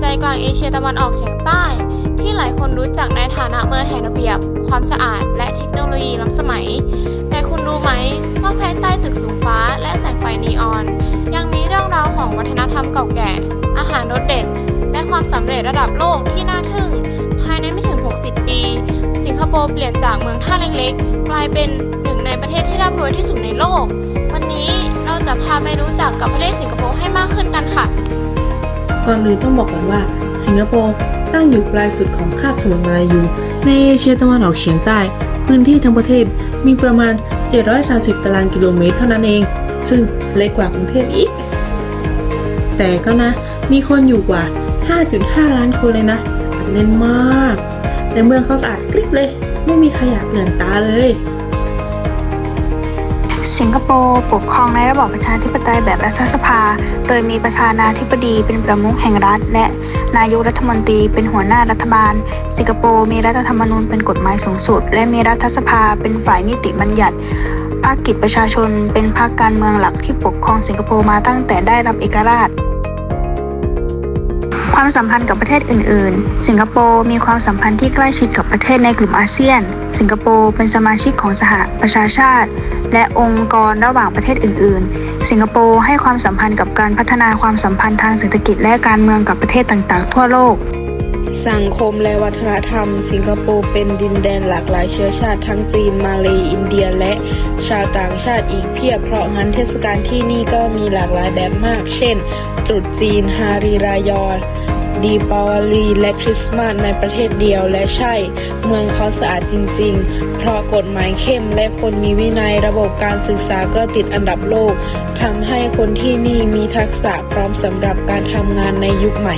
ใจกลางเอเชียตะวันออกเฉียงใต้ ที่หลายคนรู้จักในฐานะเมืองแห่งระเบียบ ความสะอาด และเทคโนโลยีล้ำสมัย แต่คุณรู้ไหมว่าภายใต้ตึกสูงฟ้าและแสงไฟนีออน ยังมีเรื่องราวของวัฒนธรรมเก่าแก่ อาหารรสเด็ด และความสำเร็จระดับโลกที่น่าทึ่ง ภายในไม่ถึง 60 ปี สิงคโปร์เปลี่ยนจากเมืองท่าเล็กๆ กลายเป็นหนึ่งในประเทศที่ร่ำรวยที่สุดในโลก วันนี้เราจะพาไปรู้จักกับประเทศสิงคโปร์ให้มากขึ้นกันค่ะ ก่อนอื่นต้องบอกก่อนว่า สิงคโปร์ตั้งอยู่ปลายสุดของคาบสมุทรมาลายู ในเอเชียตะวันออกเฉียงใต้ พื้นที่ทั้งประเทศมีประมาณ 730 ตารางกิโลเมตรเท่านั้นเอง ซึ่งเล็กกว่ากรุงเทพอีก แต่ก็นะ มีคนอยู่กว่า 5.5 ล้านคนเลยนะอัดเล่นมาก แต่เมืองเขาสะอาดกริบเลย ไม่มีขยะเกลื่อนตาเลย สิงคโปร์ปกครองในระบอบประชาธิปไตยแบบรัฐสภา โดยมีประธานาธิบดีเป็นประมุขแห่งรัฐ และนายกรัฐมนตรีเป็นหัวหน้ารัฐบาล สิงคโปร์มีรัฐธรรมนูญเป็นกฎหมายสูงสุด และมีรัฐสภาเป็นฝ่ายนิติบัญญัติภาคกิจประชาชนเป็นพรรคการเมืองหลักที่ปกครองสิงคโปร์มาตั้งแต่ได้รับเอกราช ความสัมพันธ์กับประเทศอื่น ๆ สิงคโปร์มีความสัมพันธ์ที่ใกล้ชิดกับประเทศในกลุ่มอาเซียน สิงคโปร์เป็นสมาชิกของสหประชาชาติ และองค์กรระหว่างประเทศอื่น ๆ สิงคโปร์ให้ความสัมพันธ์กับการพัฒนาความสัมพันธ์ทางเศรษฐกิจและการเมืองกับประเทศต่าง ๆ ทั่วโลกสังคมและวัฒนธรรม สิงคโปร์เป็นดินแดนหลากหลายเชื้อชาติทั้งจีน มาเลยอินเดียและชาวต่างชาติอีกเพียบ เพราะงั้นเทศกาลที่นี่ก็มีหลากหลายแบบมาก เช่น ตรุษจีน ฮารีรายอ ดีปาวาลีและคริสต์มาสในประเทศเดียวและใช่ เมืองเขาสะอาดจริง ๆ เพราะกฎหมายเข้มและคนมีวินัยระบบการศึกษาก็ติดอันดับโลกทำให้คนที่นี่มีทักษะพร้อมสำหรับการทำงานในยุคใหม่